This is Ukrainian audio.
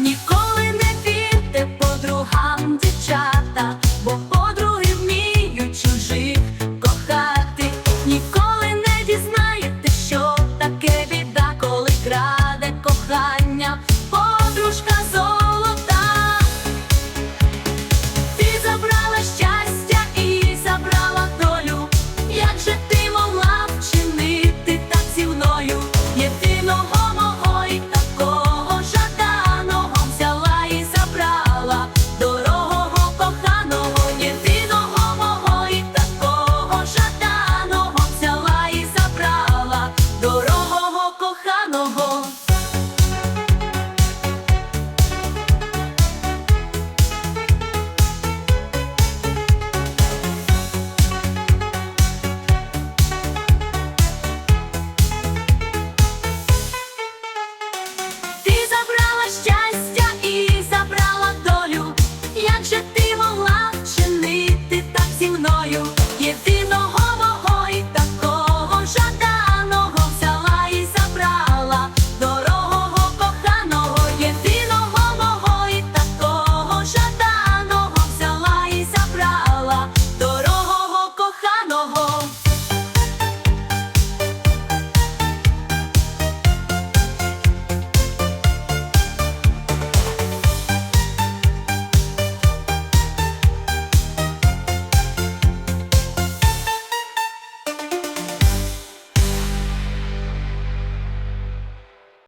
Ніколи не вірте подругам дівчата, бо подруги вміють чужих кохати. Ніколи не дізнаєте, що таке біда, коли краде кохання, подружка золота. Ти забрала щастя і забрала долю. Як же ти могла вчинити так зі?